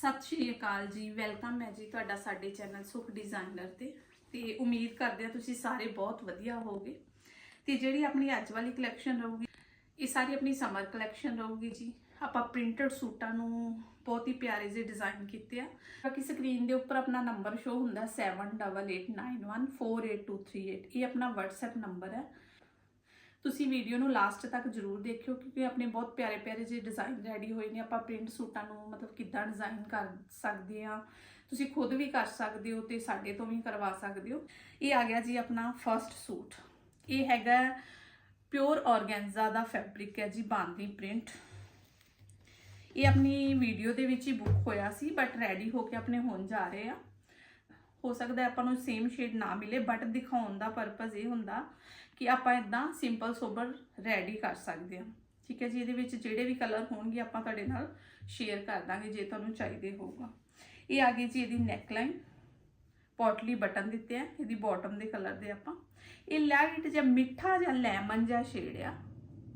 ਸਤਿ ਸ਼੍ਰੀ ਅਕਾਲ ਜੀ, ਵੈਲਕਮ ਹੈ ਜੀ ਤੁਹਾਡਾ ਸਾਡੇ ਚੈਨਲ ਸੁਖ ਡਿਜ਼ਾਈਨਰ ਤੇ। ਤੇ ਉਮੀਦ ਕਰਦੇ ਆ ਤੁਸੀਂ ਸਾਰੇ ਬਹੁਤ ਵਧੀਆ ਹੋਵੋਗੇ। ਤੇ ਜਿਹੜੀ ਆਪਣੀ ਅੱਜ ਵਾਲੀ ਕਲੈਕਸ਼ਨ ਰਹੂਗੀ, ਇਹ ਸਾਰੀ ਆਪਣੀ ਸਮਰ ਕਲੈਕਸ਼ਨ ਰਹੂਗੀ ਜੀ। ਆਪਾਂ ਪ੍ਰਿੰਟਡ ਸੂਟਾਂ ਨੂੰ ਬਹੁਤ ਹੀ ਪਿਆਰੇ ਜਿਹੇ ਡਿਜ਼ਾਈਨ ਕੀਤੇ ਆ। ਬਾਕੀ ਸਕਰੀਨ ਦੇ ਉੱਪਰ ਆਪਣਾ ਨੰਬਰ ਸ਼ੋ ਹੁੰਦਾ 7889148238 ਇਹ ਆਪਣਾ WhatsApp ਨੰਬਰ ਹੈ। ਤੁਸੀਂ ਵੀਡੀਓ ਨੂੰ ਲਾਸਟ ਤੱਕ ਜਰੂਰ ਦੇਖਿਓ ਕਿਉਂਕਿ ਆਪਣੇ ਬਹੁਤ ਪਿਆਰੇ ਪਿਆਰੇ ਜਿਹੇ ਡਿਜ਼ਾਈਨ ਰੈਡੀ ਹੋਏ ਨੇ, ਆਪਾਂ ਪ੍ਰਿੰਟ ਸੂਟਾਂ ਨੂੰ ਮਤਲਬ ਕਿੱਦਾਂ ਡਿਜ਼ਾਈਨ ਕਰ ਸਕਦੇ ਆ ਤੁਸੀਂ ਖੁਦ ਵੀ ਕਰ ਸਕਦੇ ਹੋ ਤੇ ਸਾਡੇ ਤੋਂ ਵੀ ਕਰਵਾ ਸਕਦੇ ਹੋ। ਇਹ ਆ ਗਿਆ ਜੀ ਆਪਣਾ ਫਰਸਟ ਸੂਟ। ਇਹ ਹੈਗਾ ਪਿਓਰ ਆਰਗੈਂਜ਼ਾ ਦਾ ਫੈਬਰਿਕ ਹੈ ਜੀ, ਬਾਂਦੀ ਪ੍ਰਿੰਟ ਇਹ ਆਪਣੀ ਵੀਡੀਓ ਦੇ ਵਿੱਚ ਹੀ ਬੁੱਕ ਹੋਇਆ ਸੀ ਬਟ ਰੈਡੀ ਹੋ ਕੇ ਆਪਣੇ ਹੁਣ ਜਾ ਰਹੇ ਆ। ਹੋ ਸਕਦਾ ਆਪਾਂ ਨੂੰ ਸੇਮ ਸ਼ੇਡ ਨਾ ਮਿਲੇ ਬਟ ਦਿਖਾਉਣ ਦਾ ਪਰਪਸ ਇਹ ਹੁੰਦਾ ਕਿ ਆਪਾਂ ਇਦਾਂ ਸਿੰਪਲ ਸੋਬਰ ਰੈਡੀ ਕਰ ਸਕਦੇ ਹਾਂ। ਠੀਕ ਹੈ ਜੀ? ਇਹਦੇ ਵਿੱਚ ਜਿਹੜੇ ਵੀ ਕਲਰ ਹੋਣਗੇ, ਆਪਾਂ ਤੁਹਾਡੇ ਨਾਲ ਸ਼ੇਅਰ ਕਰ ਦਾਂਗੇ, ਜੇ ਤੁਹਾਨੂੰ ਚਾਹੀਦੇ ਹੋਊਗਾ। ਇਹ ਆ ਗਈ ਜੀ ਇਹਦੀ ਨੈਕਲਾਈਨ ਪੋਟਲੀ ਬਟਨ ਦਿੱਤੇ ਆ। ਇਹਦੀ ਬਾਟਮ ਦੇ ਕਲਰ ਦੇ ਆਪਾਂ। ਇਹ ਲਾਈਟ ਜਾਂ ਮਿੱਠਾ ਜਾਂ ਲੈਮਨ ਜਾਂ ਸ਼ੇਡ ਆ।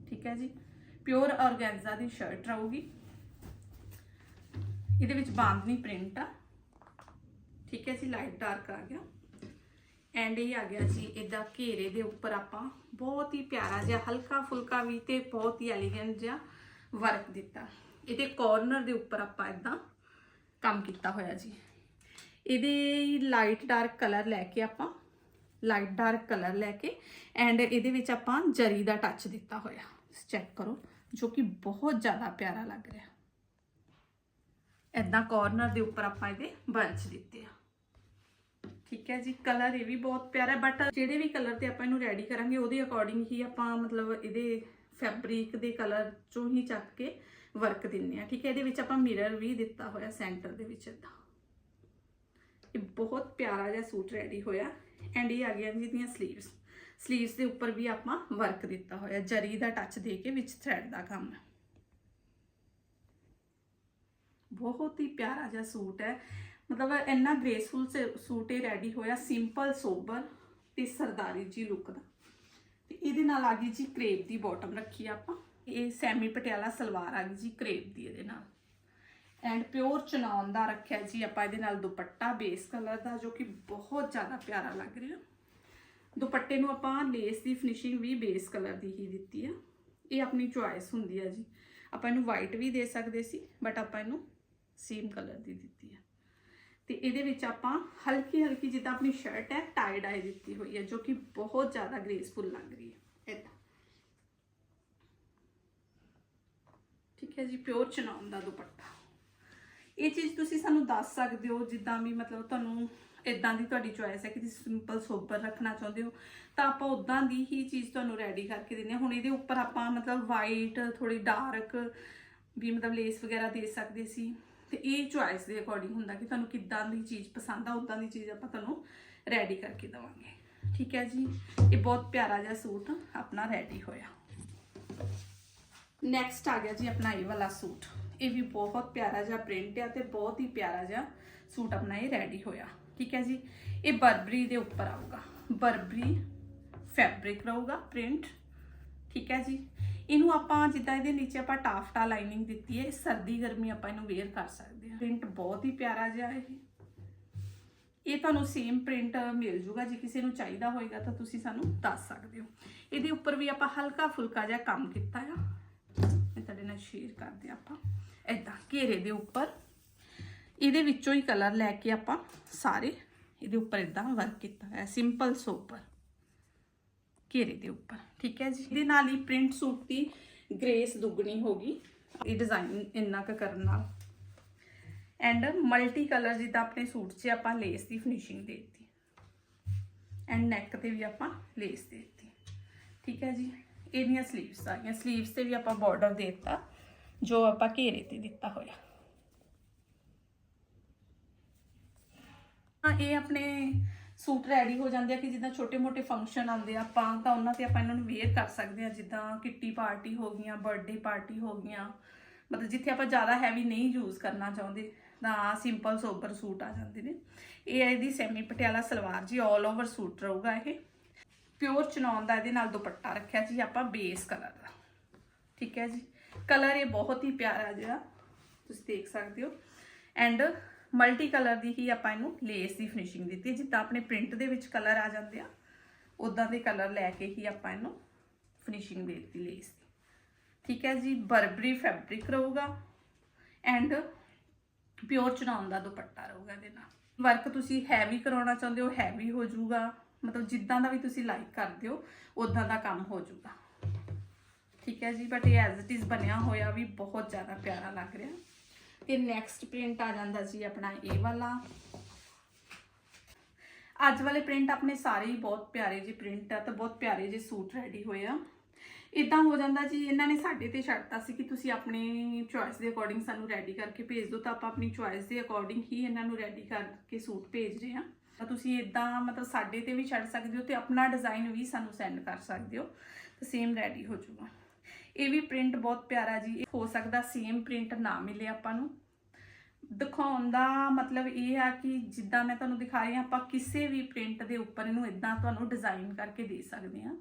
ਠੀਕ ਹੈ ਜੀ? ਪਿਓਰ ਆਰਗੈਂਜ਼ਾ ਦੀ ਸ਼ਰਟ ਰਹੂਗੀ। ਇਹਦੇ ਵਿੱਚ ਬਾਂਦਨੀ ਪ੍ਰਿੰਟ ਆ। ਠੀਕ ਹੈ ਜੀ? ਲਾਈਟ ਡਾਰਕ ਆ ਗਿਆ। ਐਂਡ ਇਹ ਆ ਗਿਆ ਜੀ, ਇਹਦਾ ਘੇਰੇ ਦੇ ਉੱਪਰ ਆਪਾਂ ਬਹੁਤ ਹੀ ਪਿਆਰਾ ਜਿਹਾ ਹਲਕਾ ਫੁਲਕਾ ਵੀ ਤੇ ਬਹੁਤ ਹੀ ਐਲੀਗੈਂਟ ਜਿਹਾ ਵਰਕ ਦਿੱਤਾ। ਇਹਦੇ ਕਾਰਨਰ ਦੇ ਉੱਪਰ ਆਪਾਂ ਇਦਾਂ ਕੰਮ ਕੀਤਾ ਹੋਇਆ ਜੀ। ਇਹਦੇ ਲਾਈਟ ਡਾਰਕ ਕਲਰ ਲੈ ਕੇ ਆਪਾਂ ਲਾਈਟ ਡਾਰਕ ਕਲਰ ਲੈ ਕੇ ਐਂਡ ਇਹਦੇ ਵਿੱਚ ਆਪਾਂ ਜਰੀ ਦਾ ਟੱਚ ਦਿੱਤਾ ਹੋਇਆ। ਚੈੱਕ ਕਰੋ, ਜੋ ਕਿ ਬਹੁਤ ਜ਼ਿਆਦਾ ਪਿਆਰਾ ਲੱਗ ਰਿਹਾ। ਐਦਾਂ ਕਾਰਨਰ ਦੇ ਉੱਪਰ ਆਪਾਂ ਇਹਦੇ ਬੰਚ ਦਿੱਤੇ ਆ। ਠੀਕ ਹੈ ਜੀ ਕਲਰ ਇਹ ਵੀ ਬਹੁਤ ਪਿਆਰਾ ਹੈ ਬਟ ਜਿਹੜੇ ਵੀ ਕਲਰ ਤੇ ਆਪਾਂ ਇਹਨੂੰ ਰੈਡੀ ਕਰਾਂਗੇ, ਉਹਦੇ ਅਕੋਰਡਿੰਗ ਹੀ ਆਪਾਂ ਮਤਲਬ ਇਹਦੇ ਫੈਬਰਿਕ ਦੇ ਕਲਰ ਚੋਂ ਹੀ ਚੱਕ ਕੇ ਵਰਕ ਦਿੰਨੇ ਆ ਠੀਕ ਹੈ? ਇਹਦੇ ਵਿੱਚ ਆਪਾਂ ਮਿਰਰ ਵੀ ਦਿੱਤਾ ਹੋਇਆ ਸੈਂਟਰ ਦੇ ਵਿੱਚ ਇਦਾਂ ਇਹ ਬਹੁਤ ਪਿਆਰਾ ਜਿਹਾ ਸੂਟ ਰੈਡੀ ਹੋਇਆ ਐਂਡ ਇਹ ਆ ਗਿਆ ਜੀ ਦੀਆਂ ਸਲੀਵਸ ਸਲੀਵਸ ਦੇ ਉੱਪਰ ਵੀ ਆਪਾਂ ਵਰਕ ਦਿੱਤਾ ਹੋਇਆ, ਜਰੀ ਦਾ ਟੱਚ ਦੇ ਕੇ ਵਿੱਚ ਥ੍ਰੈਡ ਦਾ ਕੰਮ। ਬਹੁਤ ਹੀ ਪਿਆਰਾ ਜਿਹਾ ਸੂਟ ਹੈ। ਮਤਲਬ ਇੰਨਾ ਗ੍ਰੇਸਫੁਲ ਸੂਟ ਇਹ ਰੈਡੀ ਹੋਇਆ ਸਿੰਪਲ ਸੋਬਰ ਤੇ ਸਰਦਾਰੀ ਜੀ ਲੁੱਕ ਦਾ। ਤੇ ਇਹਦੇ ਨਾਲ ਆ ਗਈ ਜੀ ਕਰੇਪ ਦੀ ਬਾਟਮ ਰੱਖੀ ਆਪਾਂ। ਇਹ ਸੈਮੀ ਪਟਿਆਲਾ ਸਲਵਾਰ ਆ ਗਈ ਜੀ ਕਰੇਪ ਦੀ ਇਹਦੇ ਨਾਲ। ਐਂਡ ਪਿਓਰ ਚਨੌਨ ਦਾ ਰੱਖਿਆ ਜੀ ਆਪਾਂ ਇਹਦੇ ਨਾਲ ਦੁਪੱਟਾ ਬੇਸ ਕਲਰ ਦਾ, ਜੋ ਕਿ ਬਹੁਤ ਜ਼ਿਆਦਾ ਪਿਆਰਾ ਲੱਗ ਰਿਹਾ। ਦੁਪੱਟੇ ਨੂੰ ਆਪਾਂ ਲੇਸ ਦੀ ਫਿਨਿਸ਼ਿੰਗ ਵੀ ਬੇਸ ਕਲਰ ਦੀ ਹੀ ਦਿੱਤੀ ਆ। ਇਹ ਆਪਣੀ ਚੁਆਇਸ ਹੁੰਦੀ ਆ ਜੀ। ਆਪਾਂ ਇਹਨੂੰ ਵਾਈਟ ਵੀ ਦੇ ਸਕਦੇ ਸੀ ਬਟ ਆਪਾਂ ਇਹਨੂੰ ਸੇਮ ਕਲਰ ਦੀ ਦਿੱਤੀ ਆ। ਤੇ ਇਹਦੇ ਵਿੱਚ ਆਪਾਂ ਹਲਕੀ ਹਲਕੀ ਜਿੱਦਾਂ ਆਪਣੀ ਸ਼ਰਟ ਹੈ ਟਾਈ ਡਾਈ ਦਿੱਤੀ ਹੋਈ ਹੈ, ਜੋ ਕਿ ਬਹੁਤ ਜ਼ਿਆਦਾ ਗ੍ਰੇਸਫੁਲ ਲੱਗ ਰਹੀ ਹੈ। ਇਦਾਂ ਠੀਕ ਹੈ ਜੀ ਪਿਓਰ ਚਨਾਉਣ ਦਾ ਦੁਪੱਟਾ। ਇਹ ਚੀਜ਼ ਤੁਸੀਂ ਸਾਨੂੰ ਦੱਸ ਸਕਦੇ ਹੋ, ਜਿੱਦਾਂ ਵੀ ਮਤਲਬ ਤੁਹਾਨੂੰ ਇਦਾਂ ਦੀ ਤੁਹਾਡੀ ਚੋਇਸ ਹੈ ਕਿ ਤੁਸੀਂ ਸਿੰਪਲ ਸੋਬਰ ਰੱਖਣਾ ਚਾਹੁੰਦੇ ਹੋ, ਤਾਂ ਆਪਾਂ ਉਦਾਂ ਦੀ ਹੀ ਚੀਜ਼ ਤੁਹਾਨੂੰ ਰੈਡੀ ਕਰਕੇ ਦਿੰਦੇ ਹਾਂ। ਹੁਣ ਇਹਦੇ ਉੱਪਰ ਆਪਾਂ ਮਤਲਬ ਵਾਈਟ ਥੋੜੀ ਡਾਰਕ ਵੀ ਮਤਲਬ ਲੇਸ ਵਗੈਰਾ ਦੇ ਸਕਦੇ ਸੀ। ਤੇ ਇਹ ਚੁਆਇਸ ਦੇ ਅਕੋਰਡਿੰਗ ਹੁੰਦਾ ਕਿ ਤੁਹਾਨੂੰ ਕਿੱਦਾਂ ਦੀ ਚੀਜ਼ ਪਸੰਦ ਆ ਉਦਾਂ ਦੀ ਚੀਜ਼ ਆਪਾਂ ਤੁਹਾਨੂੰ ਰੈਡੀ ਕਰਕੇ ਦਵਾਂਗੇ। ਠੀਕ ਹੈ ਜੀ? ਇਹ ਬਹੁਤ ਪਿਆਰਾ ਜਿਹਾ ਸੂਟ ਆਪਣਾ ਰੈਡੀ ਹੋਇਆ। ਨੈਕਸਟ ਆ ਗਿਆ ਜੀ ਆਪਣਾ ਇਹ ਵਾਲਾ ਸੂਟ। ਇਹ ਵੀ ਬਹੁਤ ਪਿਆਰਾ ਜਿਹਾ ਪ੍ਰਿੰਟ ਆ ਤੇ ਬਹੁਤ ਹੀ ਪਿਆਰਾ ਜਿਹਾ ਸੂਟ ਆਪਣਾ ਇਹ ਰੈਡੀ ਹੋਇਆ। ਠੀਕ ਹੈ ਜੀ? ਇਹ ਬਰਬਰੀ ਦੇ ਉੱਪਰ ਆਊਗਾ। ਬਰਬਰੀ ਫੈਬਰਿਕ ਰਹੂਗਾ ਪ੍ਰਿੰਟ ਠੀਕ ਹੈ ਜੀ? ਇਹਨੂੰ ਆਪਾਂ ਜਿੱਦਾਂ ਇਹਦੇ ਨੀਚੇ ਆਪਾਂ ਟਾਫਟਾ ਲਾਈਨਿੰਗ ਦਿੱਤੀ ਹੈ ਸਰਦੀ ਗਰਮੀ ਆਪਾਂ ਇਹਨੂੰ ਵੇਅਰ ਕਰ ਸਕਦੇ ਹਾਂ। ਪ੍ਰਿੰਟ ਬਹੁਤ ਹੀ ਪਿਆਰਾ ਜਿਹਾ ਇਹ। ਇਹ ਤੁਹਾਨੂੰ ਸੇਮ ਪ੍ਰਿੰਟ ਮਿਲ ਜੂਗਾ, ਜੇ ਕਿਸੇ ਨੂੰ ਚਾਹੀਦਾ ਹੋਏਗਾ ਤਾਂ ਤੁਸੀਂ ਸਾਨੂੰ ਦੱਸ ਸਕਦੇ ਹੋ। ਇਹਦੇ ਉੱਪਰ ਵੀ ਆਪਾਂ ਹਲਕਾ ਫੁਲਕਾ ਜਿਹਾ ਕੰਮ ਕੀਤਾ ਆ। ਮੈਂ ਤੁਹਾਡੇ ਨਾਲ ਸ਼ੇਅਰ ਕਰਦੇ ਆਪਾਂ। ਇਦਾਂ ਘੇਰੇ ਦੇ ਉੱਪਰ। ਇਹਦੇ ਵਿੱਚੋਂ ਹੀ ਕਲਰ ਲੈ ਕੇ ਆਪਾਂ ਸਾਰੇ ਇਹਦੇ ਉੱਪਰ ਇਦਾਂ ਵਰਕ ਕੀਤਾ ਹੈ ਸਿੰਪਲ ਸੋਪਰ ਘੇਰੇ ਦੇ ਉੱਪਰ, ਠੀਕ ਹੈ ਜੀ? ਇਹਦੇ ਨਾਲ ਹੀ ਪ੍ਰਿੰਟ ਸੂਟ ਦੀ ਗ੍ਰੇਸ ਦੁੱਗਣੀ ਹੋਗੀ ਇਹ ਡਿਜ਼ਾਈਨ ਇੰਨਾ ਕੁ ਕਰਨ ਨਾਲ। ਐਂਡ ਮਲਟੀ ਕਲਰ ਜਿੱਦਾਂ ਆਪਣੇ ਸੂਟ 'ਚ ਆਪਾਂ ਲੇਸ ਦੀ ਫਿਨਿਸ਼ਿੰਗ ਦੇ ਦਿੱਤੀ। ਐਂਡ ਨੈਕ ਤੇ ਵੀ ਆਪਾਂ ਲੇਸ ਦੇ ਦਿੱਤੀ। ਠੀਕ ਹੈ ਜੀ? ਇਹਦੀਆਂ ਸਲੀਵਸ ਆਈਆਂ ਗਈਆਂ ਸਲੀਵਸ ਤੇ ਵੀ ਆਪਾਂ ਬਾਰਡਰ ਦੇ ਦਿੱਤਾ, ਜੋ ਆਪਾਂ ਘੇਰੇ ਤੇ ਦਿੱਤਾ ਹੋਇਆ। ਇਹ ਆਪਣੇ ਸੂਟ ਰੈਡੀ ਹੋ ਜਾਂਦੇ ਆ ਕਿ ਜਿੱਦਾਂ ਛੋਟੇ-ਮੋਟੇ ਫੰਕਸ਼ਨ ਆਉਂਦੇ ਆ ਆਪਾਂ, ਤਾਂ ਉਹਨਾਂ ਤੇ ਆਪਾਂ ਇਹਨਾਂ ਨੂੰ ਵੇਅਰ ਕਰ ਸਕਦੇ ਆ, ਜਿੱਦਾਂ ਕਿੱਟੀ ਪਾਰਟੀ ਹੋ ਗਈਆਂ ਬਰਥਡੇ ਪਾਰਟੀ ਹੋ ਗਈਆਂ। ਮਤਲਬ ਜਿੱਥੇ ਆਪਾਂ ਜ਼ਿਆਦਾ ਹੈਵੀ ਨਹੀਂ ਯੂਜ਼ ਕਰਨਾ ਚਾਹੁੰਦੇ, ਤਾਂ ਸਿੰਪਲ ਸੋਬਰ ਸੂਟ ਆ ਜਾਂਦੇ ਨੇ। ਇਹ ਹੈ ਇਹਦੀ ਸੈਮੀ ਪਟਿਆਲਾ ਸਲਵਾਰ ਜੀ 올 ਓਵਰ ਸੂਟ ਰਹੂਗਾ ਇਹ। ਪਿਓਰ ਚਨੌਨ ਦਾ ਇਹਦੇ ਨਾਲ ਦੁਪੱਟਾ ਰੱਖਿਆ ਜੀ, ਆਪਾਂ ਬੇਸ ਕਲਰ ਦਾ। ਠੀਕ ਹੈ ਜੀ? ਕਲਰ ਇਹ ਬਹੁਤ ਹੀ ਪਿਆਰਾ ਜਿਹੜਾ ਤੁਸੀਂ ਦੇਖ ਸਕਦੇ ਹੋ। ਐਂਡ ਮਲਟੀ ਕਲਰ ਦੀ ਹੀ ਆਪਾਂ ਇਹਨੂੰ ਲੇਸ ਦੀ ਫਿਨਿਸ਼ਿੰਗ ਦਿੱਤੀ ਹੈ। ਜਿੱਦਾਂ ਆਪਣੇ ਪ੍ਰਿੰਟ ਦੇ ਵਿੱਚ ਕਲਰ ਆ ਜਾਂਦੇ ਆ ਉਦਾਂ ਦੇ ਕਲਰ ਲੈ ਕੇ ਹੀ ਆਪਾਂ ਇਹਨੂੰ ਫਿਨਿਸ਼ਿੰਗ ਦੇ ਦਿੱਤੀ ਲੇਸ ਦੀ। ਠੀਕ ਹੈ ਜੀ, ਬਰਬਰੀ ਫੈਬਰਿਕ ਰਹੂਗਾ ਐਂਡ ਪਿਓਰ ਚਨਾਉਣ ਦਾ ਦੁਪੱਟਾ ਰਹੂਗਾ ਇਹਦੇ ਨਾਲ। ਵਰਕ ਤੁਸੀਂ ਹੈਵੀ ਕਰਾਉਣਾ ਚਾਹੁੰਦੇ ਹੋ ਹੈਵੀ ਹੋ ਜਾਊਗਾ। ਮਤਲਬ ਜਿੱਦਾਂ ਦਾ ਵੀ ਤੁਸੀਂ ਲਾਈਕ ਕਰਦੇ ਹੋ ਉਦਾਂ ਦਾ ਕੰਮ ਹੋ ਜਾਊਗਾ। ਠੀਕ ਹੈ ਜੀ ਬਟ ਇਹ ਐਜ਼ ਇਟ ਇਜ਼ ਬਣਿਆ ਹੋਇਆ ਵੀ ਬਹੁਤ ਜ਼ਿਆਦਾ ਪਿਆਰਾ ਲੱਗ ਰਿਹਾ। ਤੇ ਨੈਕਸਟ ਪ੍ਰਿੰਟ ਆ ਜਾਂਦਾ ਜੀ ਆਪਣਾ ਇਹ ਵਾਲਾ। ਅੱਜ ਵਾਲੇ ਪ੍ਰਿੰਟ ਆਪਣੇ ਸਾਰੇ ਹੀ ਬਹੁਤ ਪਿਆਰੇ ਜਿਹੇ ਪ੍ਰਿੰਟ ਆ ਤੇ ਬਹੁਤ ਪਿਆਰੇ ਜਿਹੇ ਸੂਟ ਰੈਡੀ ਹੋਏ ਆ। ਇਦਾਂ ਹੋ ਜਾਂਦਾ ਜੀ, ਇਹਨਾਂ ਨੇ ਸਾਡੇ ਤੇ ਛੱਡਤਾ ਸੀ ਕਿ ਤੁਸੀਂ ਆਪਣੀ ਚੁਆਇਸ ਦੇ ਅਕੋਰਡਿੰਗ ਸਾਨੂੰ ਰੈਡੀ ਕਰਕੇ ਭੇਜ ਦਿਓ, ਤਾਂ ਆਪਾਂ ਆਪਣੀ ਚੁਆਇਸ ਦੇ ਅਕੋਰਡਿੰਗ ਹੀ ਇਹਨਾਂ ਨੂੰ ਰੈਡੀ ਕਰਕੇ ਸੂਟ ਭੇਜ ਰਹੇ ਹਾਂ ਤਾਂ ਤੁਸੀਂ ਇਦਾਂ ਮਤਲਬ ਸਾਡੇ ਤੇ ਵੀ ਛੱਡ ਸਕਦੇ ਹੋ ਤੇ ਆਪਣਾ ਡਿਜ਼ਾਈਨ ਵੀ ਸਾਨੂੰ ਸੈਂਡ ਕਰ ਸਕਦੇ ਹੋ, ਤਾਂ ਸੇਮ ਰੈਡੀ ਹੋ ਜਾਊਗਾ। ਇਹ ਵੀ ਪ੍ਰਿੰਟ ਬਹੁਤ ਪਿਆਰਾ ਜੀ। ਇਹ ਹੋ ਸਕਦਾ ਸੇਮ ਪ੍ਰਿੰਟ ਨਾ ਮਿਲੇ ਆਪਾਂ ਨੂੰ। ਦਿਖਾਉਣ ਦਾ ਮਤਲਬ ਇਹ ਆ ਕਿ ਜਿੱਦਾਂ ਮੈਂ ਤੁਹਾਨੂੰ ਦਿਖਾ ਰਹੀ ਹਾਂ, ਆਪਾਂ ਕਿਸੇ ਵੀ ਪ੍ਰਿੰਟ ਦੇ ਉੱਪਰ ਇਹਨੂੰ ਇਦਾਂ ਤੁਹਾਨੂੰ ਡਿਜ਼ਾਈਨ ਕਰਕੇ ਦੇ ਸਕਦੇ ਹਾਂ।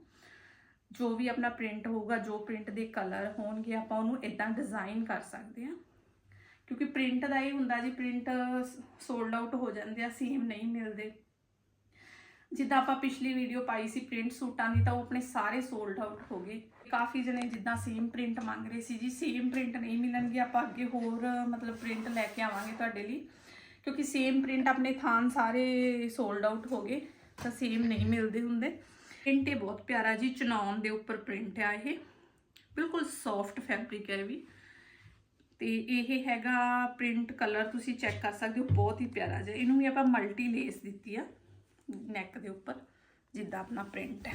ਜੋ ਵੀ ਆਪਣਾ ਪ੍ਰਿੰਟ ਹੋਊਗਾ, ਜੋ ਪ੍ਰਿੰਟ ਦੇ ਕਲਰ ਹੋਣਗੇ, ਆਪਾਂ ਉਹਨੂੰ ਇਦਾਂ ਡਿਜ਼ਾਈਨ ਕਰ ਸਕਦੇ ਹਾਂ। ਕਿਉਂਕਿ ਪ੍ਰਿੰਟ ਦਾ ਇਹ ਹੁੰਦਾ ਜੀ ਪ੍ਰਿੰਟ ਸੋਲਡ ਆਊਟ ਹੋ ਜਾਂਦੇ ਆ ਸੇਮ ਨਹੀਂ ਮਿਲਦੇ। ਜਿੱਦਾਂ ਆਪਾਂ ਪਿਛਲੀ ਵੀਡੀਓ ਪਾਈ ਸੀ ਪ੍ਰਿੰਟ ਸੂਟਾਂ ਦੀ, ਤਾਂ ਉਹ ਆਪਣੇ ਸਾਰੇ ਸੋਲਡ ਆਊਟ ਹੋ ਗਏ। ਕਾਫੀ ਜਣੇ ਜਿੱਦਾਂ ਸੇਮ ਪ੍ਰਿੰਟ ਮੰਗ ਰਹੇ ਸੀ ਜੀ ਸੇਮ ਪ੍ਰਿੰਟ ਨਹੀਂ ਮਿਲਣਗੇ, ਆਪਾਂ ਅੱਗੇ ਹੋਰ, ਮਤਲਬ ਪ੍ਰਿੰਟ ਲੈ ਕੇ ਆਵਾਂਗੇ ਤੁਹਾਡੇ ਲਈ। ਕਿਉਂਕਿ ਸੇਮ ਪ੍ਰਿੰਟ ਆਪਣੇ ਥਾਨ ਸਾਰੇ ਸੋਲਡ ਆਊਟ ਹੋ ਗਏ, ਤਾਂ ਸੇਮ ਨਹੀਂ ਮਿਲਦੇ ਹੁੰਦੇ। ਪ੍ਰਿੰਟ ਇਹ ਬਹੁਤ ਪਿਆਰਾ ਜੀ ਚਨੌਨ ਦੇ ਉੱਪਰ ਪ੍ਰਿੰਟ ਆ ਇਹ। ਬਿਲਕੁਲ ਸੌਫਟ ਫੈਬਰਿਕ ਹੈ ਵੀ। ਤੇ ਇਹ ਹੈਗਾ ਪ੍ਰਿੰਟ ਕਲਰ ਤੁਸੀਂ ਚੈੱਕ ਕਰ ਸਕਦੇ ਹੋ, ਬਹੁਤ ਹੀ ਪਿਆਰਾ ਜਿਹਾ। ਇਹਨੂੰ ਵੀ ਆਪਾਂ ਮਲਟੀ ਲੇਸ ਦਿੱਤੀ ਆ ਨੈਕ ਦੇ ਉੱਪਰ, ਜਿੱਦਾਂ ਆਪਣਾ ਪ੍ਰਿੰਟ ਹੈ।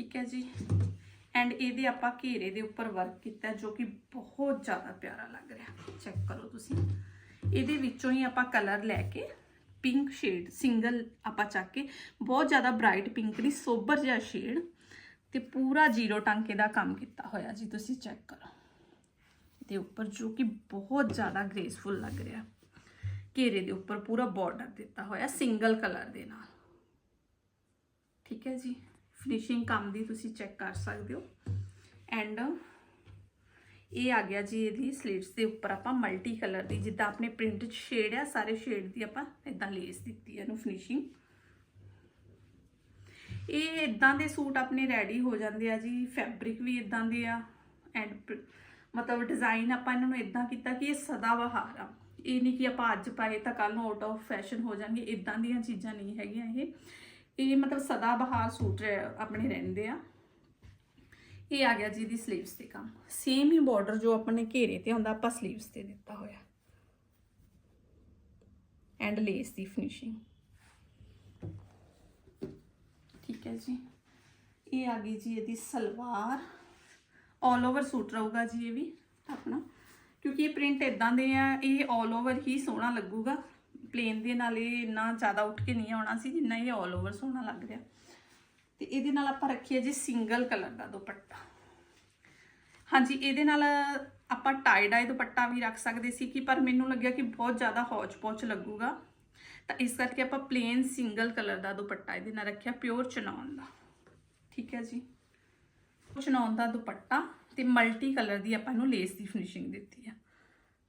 ਠੀਕ ਹੈ ਜੀ। ਐਂਡ ਇਹਦੇ ਆਪਾਂ ਘੇਰੇ ਦੇ ਉੱਪਰ ਵਰਕ ਕੀਤਾ ਜੋ ਕਿ ਬਹੁਤ ਜ਼ਿਆਦਾ ਪਿਆਰਾ ਲੱਗ ਰਿਹਾ। ਚੈੱਕ ਕਰੋ ਤੁਸੀਂ। ਇਹਦੇ ਵਿੱਚੋਂ ਹੀ ਆਪਾਂ ਕਲਰ ਲੈ ਕੇ ਪਿੰਕ ਸ਼ੇਡ ਸਿੰਗਲ ਆਪਾਂ ਚੱਕ ਕੇ ਬਹੁਤ ਜ਼ਿਆਦਾ ਬ੍ਰਾਈਟ ਪਿੰਕ ਨਹੀਂ ਸੋਬਰ ਜਿਹਾ ਸ਼ੇਡ ਤੇ ਪੂਰਾ ਜ਼ੀਰੋ ਟਾਂਕੇ ਦਾ ਕੰਮ ਕੀਤਾ ਹੋਇਆ ਜੀ। ਤੁਸੀਂ ਚੈੱਕ ਕਰੋ। ਦੇ ਉੱਪਰ ਜੋ ਕਿ ਬਹੁਤ ਜ਼ਿਆਦਾ ਗ੍ਰੇਸਫੁਲ ਲੱਗ ਰਿਹਾ। ਘੇਰੇ ਦੇ ਉੱਪਰ ਪੂਰਾ ਬਾਰਡਰ ਦਿੱਤਾ ਹੋਇਆ ਸਿੰਗਲ ਕਲਰ ਦੇ ਨਾਲ। ਠੀਕ ਹੈ ਜੀ। ਫਿਨਿਸ਼ਿੰਗ ਕੰਮ ਦੀ ਤੁਸੀਂ ਚੈੱਕ ਕਰ ਸਕਦੇ ਹੋ। ਐਂਡ ਇਹ ਆ ਗਿਆ ਜੀ ਇਹਦੀ ਸਲੀਟਸ ਦੇ ਉੱਪਰ ਆਪਾਂ ਮਲਟੀ ਕਲਰ ਦੀ, ਜਿੱਦਾਂ ਆਪਣੇ ਪ੍ਰਿੰਟ ਚ ਸ਼ੇਡ ਆ, ਸਾਰੇ ਸ਼ੇਡ ਦੀ ਆਪਾਂ ਇਦਾਂ ਲੇਸ ਦਿੱਤੀ ਹੈ ਇਹਨੂੰ ਫਿਨਿਸ਼ਿੰਗ ਇਹ ਇਦਾਂ ਦੇ ਸੂਟ ਆਪਣੇ ਰੈਡੀ ਹੋ ਜਾਂਦੇ ਆ ਜੀ ਫੈਬਰਿਕ ਵੀ ਇਦਾਂ ਦੇ ਆ। ਐਂਡ ਮਤਲਬ ਡਿਜ਼ਾਈਨ ਆਪਾਂ ਇਹਨਾਂ ਨੂੰ ਇਦਾਂ ਕੀਤਾ ਕਿ ਇਹ ਸਦਾ ਬਹਾਰ ਆ। ਇਹ ਨਹੀਂ ਕਿ ਆਪਾਂ ਅੱਜ ਪਾਏ ਤਾਂ ਕੱਲ ਨੂੰ ਆਊਟ ਆਫ ਫੈਸ਼ਨ ਹੋ ਜਾਣਗੇ ਇਦਾਂ ਦੀਆਂ ਚੀਜ਼ਾਂ ਨਹੀਂ ਹੈਗੀਆਂ ਇਹ। ਇਹ ਮਤਲਬ ਸਦਾ ਬਹਾਰ ਸੂਟ ਆਪਣੇ ਰਹਿੰਦੇ ਆ। ਇਹ ਆ ਗਿਆ ਜੀ ਦੀ ਸਲੀਵਸ ਤੇ ਕੰਮ। ਸੇਮ ਹੀ ਬਾਰਡਰ ਜੋ ਆਪਣੇ ਘੇਰੇ ਤੇ ਹੁੰਦਾ, ਆਪਾਂ ਸਲੀਵਸ ਤੇ ਦਿੱਤਾ ਹੋਇਆ। ਐਂਡ ਲੇਸ ਦੀ ਫਿਨਿਸ਼ਿੰਗ ਠੀਕ ਹੈ ਜੀ। ਇਹ ਆ ਗਈ ਜੀ ਇਹਦੀ ਸਲਵਾਰ। 올 ਓਵਰ ਸੂਟ ਰਹੂਗਾ ਜੀ ਇਹ ਵੀ ਆਪਣਾ। ਕਿਉਂਕਿ ਇਹ ਪ੍ਰਿੰਟ ਇਦਾਂ ਦੇ ਆ, ਇਹ 올 ਓਵਰ ਹੀ ਸੋਹਣਾ ਲੱਗੂਗਾ। ਪਲੇਨ ਦੇ ਨਾਲ ਇਹ ਇੰਨਾ ਜ਼ਿਆਦਾ ਉੱਠ ਕੇ ਨਹੀਂ ਆਉਣਾ ਸੀ, ਜਿੰਨਾ ਇਹ 올 ਓਵਰ ਸੋਹਣਾ ਲੱਗ ਰਿਹਾ। ਤੇ ਇਹਦੇ ਨਾਲ ਆਪਾਂ ਰੱਖੀਏ ਜੀ ਸਿੰਗਲ ਕਲਰ ਦਾ ਦੁਪੱਟਾ। ਹਾਂਜੀ, ਇਹਦੇ ਨਾਲ ਆਪਾਂ ਟਾਈ ਡਾਈ ਦੁਪੱਟਾ ਵੀ ਰੱਖ ਸਕਦੇ ਸੀ ਕਿ, ਪਰ ਮੈਨੂੰ ਲੱਗਿਆ ਕਿ ਬਹੁਤ ਜ਼ਿਆਦਾ ਹੌਚ ਪੌਚ ਲੱਗੂਗਾ। ਤਾਂ ਇਸ ਕਰਕੇ ਆਪਾਂ ਪਲੇਨ ਸਿੰਗਲ ਕਲਰ ਦਾ ਦੁਪੱਟਾ ਇਹਦੇ ਨਾਲ ਰੱਖਿਆ ਪਿਓਰ ਚਨੌਨ ਦਾ। ਠੀਕ ਹੈ ਜੀ? ਚਨੌਨ ਦਾ ਦੁਪੱਟਾ ਤੇ ਮਲਟੀ ਕਲਰ ਦੀ ਆਪਾਂ ਇਹਨੂੰ ਲੇਸ ਦੀ ਫਿਨਿਸ਼ਿੰਗ ਦਿੱਤੀ ਆ।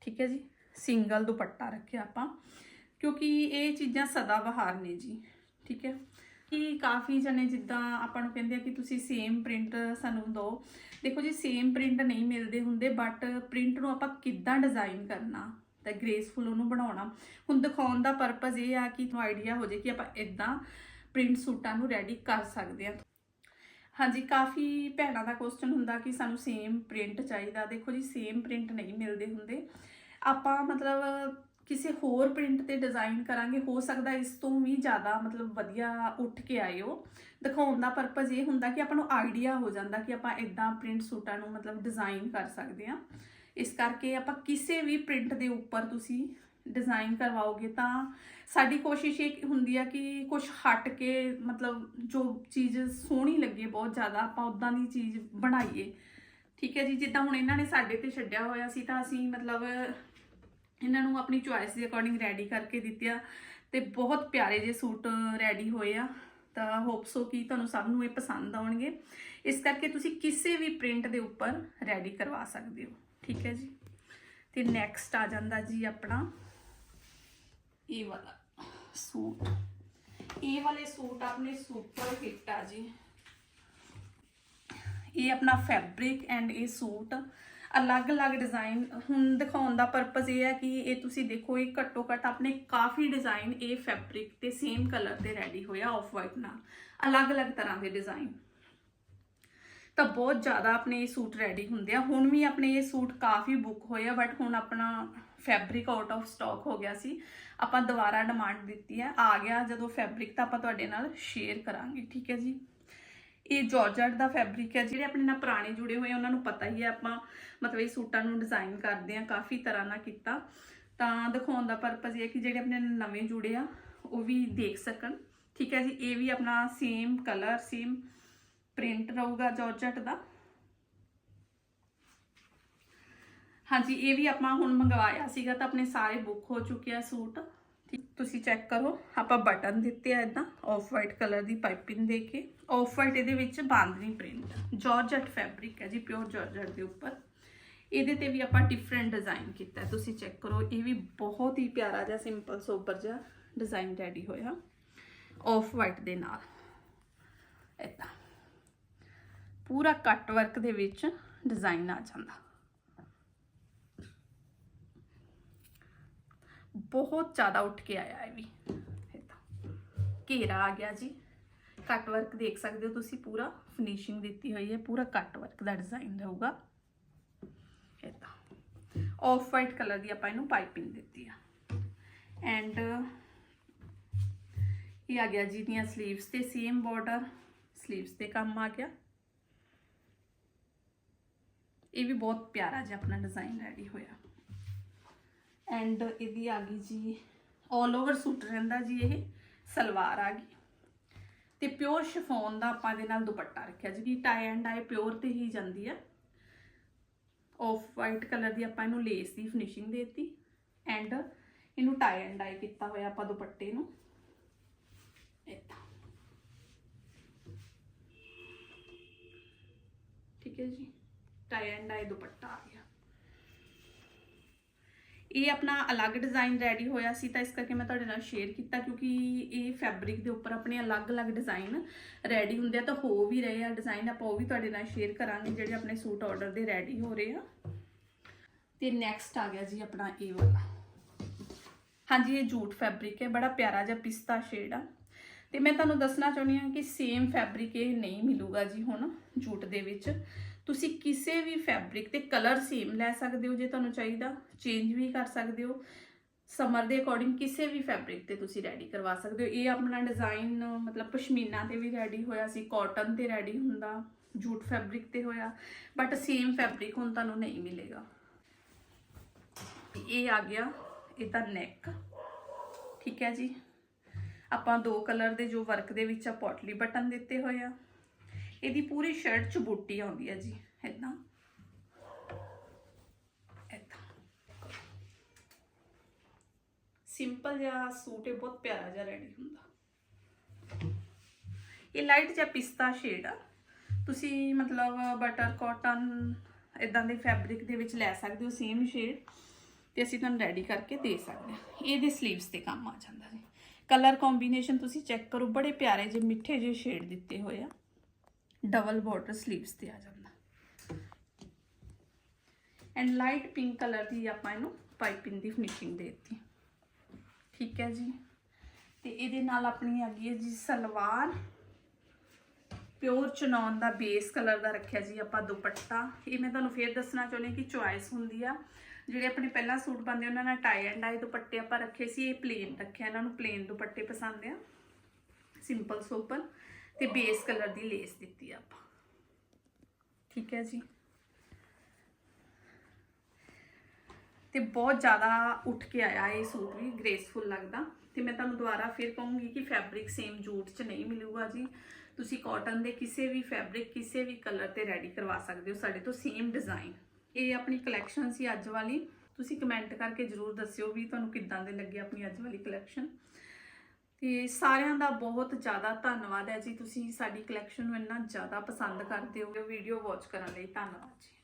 ਠੀਕ ਹੈ ਜੀ? ਸਿੰਗਲ ਦੁਪੱਟਾ ਰੱਖਿਆ ਆਪਾਂ। ਕਿਉਂਕਿ ਇਹ ਚੀਜ਼ਾਂ ਸਦਾ ਬਹਾਰ ਨੇ ਜੀ, ਠੀਕ ਹੈ? ਕਿ ਕਾਫੀ ਜਣੇ ਜਿੱਦਾਂ ਆਪਾਂ ਨੂੰ ਕਹਿੰਦੇ ਆ ਕਿ ਤੁਸੀਂ ਸੇਮ ਪ੍ਰਿੰਟ ਸਾਨੂੰ ਦਿਓ ਦੇਖੋ ਜੀ ਸੇਮ ਪ੍ਰਿੰਟ ਨਹੀਂ ਮਿਲਦੇ ਹੁੰਦੇ ਬਟ ਪ੍ਰਿੰਟ ਨੂੰ ਆਪਾਂ ਕਿੱਦਾਂ ਡਿਜ਼ਾਈਨ ਕਰਨਾ? ਤਾਂ ਗ੍ਰੇਸਫੁਲ ਉਹਨੂੰ ਬਣਾਉਣਾ। ਹੁਣ ਦਿਖਾਉਣ ਦਾ ਪਰਪਸ ਇਹ ਆ ਕਿ ਤੁਹਾਨੂੰ ਆਈਡੀਆ ਹੋ ਜਾਏ ਕਿ ਆਪਾਂ ਇਦਾਂ ਪ੍ਰਿੰਟ ਸੂਟਾਂ ਨੂੰ ਰੈਡੀ ਕਰ ਸਕਦੇ ਆ। ਹਾਂਜੀ, ਕਾਫੀ ਭੈਣਾਂ ਦਾ ਕੁਐਸਚਨ ਹੁੰਦਾ ਕਿ ਸਾਨੂੰ ਸੇਮ ਪ੍ਰਿੰਟ ਚਾਹੀਦਾ। ਦੇਖੋ ਜੀ ਸੇਮ ਪ੍ਰਿੰਟ ਨਹੀਂ ਮਿਲਦੇ ਹੁੰਦੇ। ਆਪਾਂ ਮਤਲਬ ਕਿਸੇ ਹੋਰ ਪ੍ਰਿੰਟ ਤੇ ਡਿਜ਼ਾਈਨ ਕਰਾਂਗੇ, ਹੋ ਸਕਦਾ ਇਸ ਤੋਂ ਵੀ ਜ਼ਿਆਦਾ ਮਤਲਬ ਵਧੀਆ ਉੱਠ ਕੇ ਆਏ ਹੋ ਦਿਖਾਉਣ ਦਾ ਪਰਪਸ ਇਹ ਹੁੰਦਾ ਕਿ ਆਪਾਂ ਨੂੰ ਆਈਡੀਆ ਹੋ ਜਾਂਦਾ ਕਿ ਆਪਾਂ ਇਦਾਂ ਪ੍ਰਿੰਟ ਸੂਟਾਂ ਨੂੰ ਮਤਲਬ ਡਿਜ਼ਾਈਨ ਕਰ ਸਕਦੇ ਹਾਂ। ਇਸ ਕਰਕੇ ਆਪਾਂ ਕਿਸੇ ਵੀ ਪ੍ਰਿੰਟ ਦੇ ਉੱਪਰ ਤੁਸੀਂ ਡਿਜ਼ਾਈਨ ਕਰਵਾਓਗੇ ਤਾਂ ਸਾਡੀ ਕੋਸ਼ਿਸ਼ ਇਹ ਹੁੰਦੀ ਆ ਕਿ ਕੁਝ ਹਟ ਕੇ ਮਤਲਬ ਜੋ ਚੀਜ਼ ਸੋਹਣੀ ਲੱਗੇ ਬਹੁਤ ਜ਼ਿਆਦਾ, ਆਪਾਂ ਉਦਾਂ ਦੀ ਚੀਜ਼ ਬਣਾਈਏ। ਠੀਕ ਹੈ ਜੀ, ਜਿੱਦਾਂ ਹੁਣ ਇਹਨਾਂ ਨੇ ਸਾਡੇ ਤੇ ਛੱਡਿਆ ਹੋਇਆ ਸੀ ਤਾਂ ਅਸੀਂ ਮਤਲਬ ਇਹਨਾਂ ਨੂੰ ਆਪਣੀ ਚੁਆਇਸ ਦੇ ਅਕੋਰਡਿੰਗ ਰੈਡੀ ਕਰਕੇ ਦਿੱਤਿਆ ਤੇ ਬਹੁਤ ਪਿਆਰੇ ਜਿਹੇ ਸੂਟ ਰੈਡੀ ਹੋਏ ਆ। ਤਾਂ ਹੋਪ ਸੋ ਕਿ ਤੁਹਾਨੂੰ ਸਭ ਨੂੰ ਇਹ ਪਸੰਦ ਆਉਣਗੇ। ਇਸ ਕਰਕੇ ਤੁਸੀਂ ਕਿਸੇ ਵੀ ਪ੍ਰਿੰਟ ਦੇ ਉੱਪਰ ਰੈਡੀ ਕਰਵਾ ਸਕਦੇ ਹੋ। ਠੀਕ ਹੈ ਜੀ? ਤੇ ਨੈਕਸਟ ਆ ਜਾਂਦਾ ਜੀ ਆਪਣਾ। ਇਹ ਵਾਲਾ ਸੂਟ। ਇਹ ਵਾਲੇ ਸੂਟ ਆਪਣੇ ਸੁਪਰ ਹਿੱਟ ਆ ਜੀ। ਇਹ ਆਪਣਾ ਫੈਬਰਿਕ ਐਂਡ ਇਹ ਸੂਟ ਅਲੱਗ-ਅਲੱਗ ਡਿਜ਼ਾਈਨ ਹੁਣ ਦਿਖਾਉਣ ਦਾ ਪਰਪਸ ਇਹ ਹੈ ਕਿ ਇਹ ਤੁਸੀਂ ਦੇਖੋ, ਇਹ ਘੱਟੋ ਘੱਟ ਆਪਣੇ ਕਾਫੀ ਡਿਜ਼ਾਈਨ ਇਹ ਫੈਬਰਿਕ ਤੇ ਸੇਮ ਕਲਰ ਤੇ ਰੈਡੀ ਹੋਇਆ ਆਫ ਵਾਈਟ ਨਾਲ। ਅਲੱਗ-ਅਲੱਗ ਤਰ੍ਹਾਂ ਦੇ ਡਿਜ਼ਾਈਨ ਤਾਂ ਬਹੁਤ ਜ਼ਿਆਦਾ ਆਪਣੇ ਇਹ ਸੂਟ ਰੈਡੀ ਹੁੰਦੇ ਆ। ਹੁਣ ਵੀ ਆਪਣੇ ਇਹ ਸੂਟ ਕਾਫੀ ਬੁੱਕ ਹੋਏ ਆ ਬਟ ਹੁਣ ਆਪਣਾ ਫੈਬਰਿਕ ਆਊਟ ਆਫ ਸਟਾਕ ਹੋ ਗਿਆ ਸੀ। ਆਪਾਂ ਦੁਬਾਰਾ ਡਿਮਾਂਡ ਦਿੱਤੀ ਹੈ। ਆ ਗਿਆ, ਜਦੋਂ ਫੈਬਰਿਕ ਤਾਂ ਆਪਾਂ ਤੁਹਾਡੇ ਨਾਲ ਸ਼ੇਅਰ ਕਰਾਂਗੇ, ਠੀਕ ਹੈ ਜੀ? ਇਹ ਜਾਰਜਟ ਦਾ ਫੈਬਰਿਕ ਹੈ, ਜਿਹੜੇ ਆਪਣੇ ਨਾਲ ਪੁਰਾਣੇ ਜੁੜੇ ਹੋਏ ਆ, ਉਹਨਾਂ ਨੂੰ ਪਤਾ ਹੀ ਹੈ ਆਪਾਂ, ਮਤਲਬ ਇਹ ਸੂਟਾਂ ਨੂੰ ਡਿਜ਼ਾਈਨ ਕਰਦੇ ਆ ਕਾਫੀ ਤਰ੍ਹਾਂ ਨਾਲ ਕੀਤਾ। ਤਾਂ ਦਿਖਾਉਣ ਦਾ ਪਰਪਸ ਇਹ ਹੈ ਕਿ ਜਿਹੜੇ ਆਪਣੇ ਨਾਲ ਨਵੇਂ ਜੁੜੇ ਆ, ਉਹ ਵੀ ਦੇਖ ਸਕਣ। ਠੀਕ ਹੈ ਜੀ, ਇਹ ਵੀ ਆਪਣਾ ਸੇਮ ਕਲਰ ਸੇਮ ਪ੍ਰਿੰਟ ਰਹੂਗਾ ਜਾਰਜਟ ਦਾ। ਹਾਂਜੀ, ਇਹ ਵੀ ਆਪਾਂ ਹੁਣ ਮੰਗਵਾਇਆ ਸੀਗਾ ਤਾਂ ਆਪਣੇ ਸਾਰੇ ਬੁੱਕ ਹੋ ਚੁੱਕੇ ਆ ਸੂਟ। ਤੁਸੀਂ ਚੈੱਕ ਕਰੋ। ਆਪਾਂ ਬਟਨ ਦਿੱਤੇ ਆ ਇਦਾਂ ਆਫ ਵਾਈਟ ਕਲਰ ਦੀ ਪਾਈਪਿੰਗ ਦੇ ਕੇ। ਆਫ ਵਾਈਟ ਇਹਦੇ ਵਿੱਚ ਬਾਂਦਨੀ ਪ੍ਰਿੰਟ ਜਾਰਜਟ ਫੈਬਰਿਕ ਹੈ ਜੀ ਪਿਓਰ ਜਾਰਜਟ ਦੇ ਉੱਪਰ। ਇਹਦੇ ਤੇ ਵੀ ਆਪਾਂ ਡਿਫਰੈਂਟ ਡਿਜ਼ਾਈਨ ਕੀਤਾ। ਤੁਸੀਂ ਚੈੱਕ ਕਰੋ, ਇਹ ਵੀ ਬਹੁਤ ਹੀ ਪਿਆਰਾ ਜਿਹਾ ਸਿੰਪਲ ਸੋਬਰ ਜਿਹਾ ਡਿਜ਼ਾਈਨ ਰੈਡੀ ਹੋਇਆ। ਆਫ ਵਾਈਟ ਦੇ ਨਾਲ। ਇਦਾਂ ਪੂਰਾ ਕੱਟ ਵਰਕ ਦੇ ਵਿੱਚ ਡਿਜ਼ਾਈਨ ਆ ਜਾਂਦਾ। ਬਹੁਤ ਜ਼ਿਆਦਾ ਉੱਠ ਕੇ ਆਇਆ ਇਹ ਵੀ। ਏਦਾਂ ਘੇਰਾ ਆ ਗਿਆ ਜੀ। ਕੱਟ ਵਰਕ ਦੇਖ ਸਕਦੇ ਹੋ ਤੁਸੀਂ, ਪੂਰਾ ਫਿਨਿਸ਼ਿੰਗ ਦਿੱਤੀ ਹੋਈ ਹੈ, ਪੂਰਾ ਕੱਟ ਵਰਕ ਦਾ ਡਿਜ਼ਾਈਨ ਰਹੂਗਾ। ਏਦਾਂ ਆਫ ਵਾਈਟ ਕਲਰ ਦੀ ਆਪਾਂ ਇਹਨੂੰ ਪਾਈਪਿੰਗ ਦਿੱਤੀ ਆ। ਐਂਡ ਇਹ ਆ ਗਿਆ ਜੀ ਦੀਆਂ 슬ੀਵਸ ਤੇ ਸੇਮ ਬਾਰਡਰ 슬ੀਵਸ ਤੇ ਕੰਮ ਆ ਗਿਆ। ਇਹ ਵੀ ਬਹੁਤ ਪਿਆਰਾ ਜਿਹਾ ਆਪਣਾ ਡਿਜ਼ਾਈਨ ਰੈਡੀ ਹੋਇਆ। ਐਂਡ ਇਹਦੀ ਆ ਗਈ ਜੀ 올 ਓਵਰ ਸੂਟ ਰਹਿੰਦਾ ਜੀ ਇਹ, ਸਲਵਾਰ ਆ ਗਈ। ਤੇ ਪਿਓਰ ਸ਼ਿਫੋਨ ਦਾ ਆਪਾਂ ਦੇ ਨਾਲ ਦੁਪੱਟਾ ਰੱਖਿਆ ਜੀ ਟਾਈ ਐਂਡ ਆਈ ਪਿਓਰ ਤੇ ਹੀ ਜਾਂਦੀ ਆ। ਆਫ ਵਾਈਟ ਕਲਰ ਦੀ ਆਪਾਂ ਇਹਨੂੰ ਲੇਸ ਦੀ ਫਿਨਿਸ਼ਿੰਗ ਦੇਤੀ ਐਂਡ ਇਹਨੂੰ ਟਾਈ ਐਂਡ ਆਈ ਕੀਤਾ ਹੋਇਆ ਆਪਾਂ ਦੁਪੱਟੇ ਨੂੰ। ਏਦਾਂ ਠੀਕ ਹੈ ਜੀ ਟਾਈ ਐਂਡ ਆਈ ਦੁਪੱਟਾ ਆ ਗਿਆ। ਇਹ ਆਪਣਾ ਅਲੱਗ ਡਿਜ਼ਾਈਨ ਰੈਡੀ ਹੋਇਆ ਸੀ, ਤਾਂ ਇਸ ਕਰਕੇ ਮੈਂ ਤੁਹਾਡੇ ਨਾਲ ਸ਼ੇਅਰ ਕੀਤਾ, ਕਿਉਂਕਿ ਇਹ ਫੈਬਰਿਕ ਦੇ ਉੱਪਰ ਆਪਣੇ ਅਲੱਗ-ਅਲੱਗ ਡਿਜ਼ਾਈਨ ਰੈਡੀ ਹੁੰਦੇ ਆ, ਤਾਂ ਹੋ ਵੀ ਰਹੇ ਆ ਡਿਜ਼ਾਈਨ ਆਪਾਂ ਉਹ ਵੀ ਤੁਹਾਡੇ ਨਾਲ ਸ਼ੇਅਰ ਕਰਾਂਗੇ, ਜਿਹੜੇ ਆਪਣੇ ਸੂਟ ਆਰਡਰ ਦੇ ਰੈਡੀ ਹੋ ਰਹੇ ਆ। ਤੇ ਨੈਕਸਟ ਆ ਗਿਆ ਜੀ ਆਪਣਾ ਇਹ ਵਾਲਾ। ਹਾਂਜੀ, ਇਹ ਜੂਟ ਫੈਬਰਿਕ ਹੈ, ਬੜਾ ਪਿਆਰਾ ਜਿਹਾ ਪਿਸਤਾ ਸ਼ੇਡ ਆ। ਤੇ ਮੈਂ ਤੁਹਾਨੂੰ ਦੱਸਣਾ ਚਾਹੁੰਦੀ ਹਾਂ ਕਿ ਸੇਮ ਫੈਬਰਿਕ ਇਹ ਨਹੀਂ ਮਿਲੂਗਾ ਜੀ ਹੁਣ ਜੂਟ ਦੇ ਵਿੱਚ। ਤੁਸੀਂ ਕਿਸੇ ਵੀ ਫੈਬਰਿਕ ਤੇ ਕਲਰ ਸੇਮ ਲੈ ਸਕਦੇ ਹੋ ਜੇ ਤੁਹਾਨੂੰ ਚਾਹੀਦਾ। ਚੇਂਜ ਵੀ ਕਰ ਸਕਦੇ ਹੋ। ਸਮਰ ਦੇ ਅਕੋਰਡਿੰਗ ਕਿਸੇ ਵੀ ਫੈਬਰਿਕ ਤੇ ਤੁਸੀਂ ਰੈਡੀ ਕਰਵਾ ਸਕਦੇ ਹੋ। ਇਹ ਆਪਣਾ ਡਿਜ਼ਾਈਨ ਮਤਲਬ ਪਸ਼ਮੀਨਾ ਤੇ ਵੀ ਰੈਡੀ ਹੋਇਆ ਸੀ ਕਾਟਨ ਤੇ ਰੈਡੀ ਹੁੰਦਾ ਜੂਟ ਫੈਬਰਿਕ ਤੇ ਹੋਇਆ। ਬਟ ਸੇਮ ਫੈਬਰਿਕ ਹੁਣ ਤੁਹਾਨੂੰ ਨਹੀਂ ਮਿਲੇਗਾ। ਇਹ ਆ ਗਿਆ, ਇਹ ਤਾਂ ਨੈਕ ਠੀਕ ਹੈ ਜੀ? ਆਪਾਂ ਦੋ ਕਲਰ ਦੇ ਜੋ ਵਰਕ ਦੇ ਵਿੱਚ ਆ ਪੋਟਲੀ ਬਟਨ ਦਿੱਤੇ ਹੋਏ ਆ। ਇਹਦੀ ਪੂਰੀ ਸ਼ਰਟ 'ਚ ਬੂਟੀ ਆਉਂਦੀ ਹੈ ਜੀ ਇਦਾਂ ਇਦਾਂ ਸਿੰਪਲ ਜਿਹਾ ਸੂਟ ਹੈ ਬਹੁਤ ਪਿਆਰਾ ਜਿਹਾ ਰੈਡੀ ਹੁੰਦਾ। ਇਹ ਲਾਈਟ ਜਿਹਾ ਪਿਸਤਾ ਸ਼ੇਡ ਆ। ਤੁਸੀਂ ਮਤਲਬ ਬਟਰ ਕਾਟਨ ਇਦਾਂ ਦੇ ਫੈਬਰਿਕ ਦੇ ਵਿੱਚ ਲੈ ਸਕਦੇ ਹੋ ਸੇਮ ਸ਼ੇਡ ਤੇ ਅਸੀਂ ਤੁਹਾਨੂੰ ਰੈਡੀ ਕਰਕੇ ਦੇ ਸਕਦੇ ਹਾਂ। ਇਹਦੇ 슬ੀਵਸ ਤੇ ਕੰਮ ਆ ਜਾਂਦਾ ਜੀ। ਕਲਰ ਕੰਬੀਨੇਸ਼ਨ ਤੁਸੀਂ ਚੈੱਕ ਕਰੋ, ਬੜੇ ਪਿਆਰੇ ਜਿਹੇ, ਮਿੱਠੇ ਜਿਹੇ ਸ਼ੇਡ ਦਿੱਤੇ ਹੋਏ ਆ। ਡਬਲ ਬਾਰਡਰ 슬ੀਵਸ ਤੇ ਆ ਜਾਂਦਾ। ਐਂਡ ਲਾਈਟ ਪਿੰਕ ਕਲਰ ਦੀ ਆਪਾਂ ਇਹਨੂੰ ਪਾਈਪਿੰਗ ਦੀ ਫਿਨਿਸ਼ਿੰਗ ਦੇ ਦਿੱਤੀ। ਠੀਕ ਹੈ ਜੀ। ਤੇ ਇਹਦੇ ਨਾਲ ਆਪਣੀ ਆ ਗਈ ਹੈ ਜੀ ਸਲਵਾਰ। ਪਿਓਰ ਚਨੌਨ ਦਾ ਬੇਸ ਕਲਰ ਦਾ ਰੱਖਿਆ ਜੀ ਆਪਾਂ ਦੁਪੱਟਾ। ਇਹ ਮੈਂ ਤੁਹਾਨੂੰ ਫੇਰ ਦੱਸਣਾ ਚਾਹੁੰਦੀ ਹਾਂ ਕਿ ਚੁਆਇਸ ਹੁੰਦੀ ਆ। ਜਿਹੜੇ ਆਪਣੇ ਪਹਿਲਾਂ ਸੂਟ ਪਾਉਂਦੇ ਉਹਨਾਂ ਨਾਲ ਟਾਈ ਐਂਡ ਆਈ ਦੁਪੱਟੇ ਆਪਾਂ ਰੱਖੇ ਸੀ, ਇਹ ਪਲੇਨ ਰੱਖਿਆ। ਇਹਨਾਂ ਨੂੰ ਪਲੇਨ ਦੁਪੱਟੇ ਪਸੰਦ ਆ। ਸਿੰਪਲ। ਸੋਪਰ ਤੇ ਬੇਸ ਕਲਰ ਦੀ ਲੇਸ ਦਿੱਤੀ ਆਪਾਂ। ਠੀਕ ਹੈ ਜੀ। ਤੇ ਬਹੁਤ ਜ਼ਿਆਦਾ ਉੱਠ ਕੇ ਆਇਆ ਇਹ ਸੂਟ ਵੀ ਗ੍ਰੇਸਫੁਲ ਲੱਗਦਾ। ਤੇ ਮੈਂ ਤੁਹਾਨੂੰ ਦੁਬਾਰਾ ਫਿਰ ਕਹੂੰਗੀ ਕਿ ਫੈਬਰਿਕ ਸੇਮ ਜੂਟ 'ਚ ਨਹੀਂ ਮਿਲੂਗਾ ਜੀ। ਤੁਸੀਂ ਕਾਟਨ ਦੇ ਕਿਸੇ ਵੀ ਫੈਬਰਿਕ ਕਿਸੇ ਵੀ ਕਲਰ ਤੇ ਰੈਡੀ ਕਰਵਾ ਸਕਦੇ ਹੋ। ਸਾਡੇ ਤੋਂ ਸੇਮ ਡਿਜ਼ਾਈਨ ਇਹ ਆਪਣੀ ਕਲੈਕਸ਼ਨ ਸੀ ਅੱਜ ਵਾਲੀ। ਤੁਸੀਂ ਕਮੈਂਟ ਕਰਕੇ ਜਰੂਰ ਦੱਸਿਓ ਵੀ ਤੁਹਾਨੂੰ ਕਿੱਦਾਂ ਦੇ ਲੱਗੇ ਆਪਣੀ ਅੱਜ ਵਾਲੀ ਕਲੈਕਸ਼ਨ ਤੇ ਸਾਰਿਆਂ ਦਾ ਬਹੁਤ ਜ਼ਿਆਦਾ ਧੰਨਵਾਦ ਹੈ ਜੀ। ਤੁਸੀਂ ਸਾਡੀ ਕਲੈਕਸ਼ਨ ਨੂੰ ਇੰਨਾ ਜ਼ਿਆਦਾ ਪਸੰਦ ਕਰਦੇ ਹੋ। ਵੀਡੀਓ ਵਾਚ ਕਰਨ ਲਈ ਧੰਨਵਾਦ ਜੀ।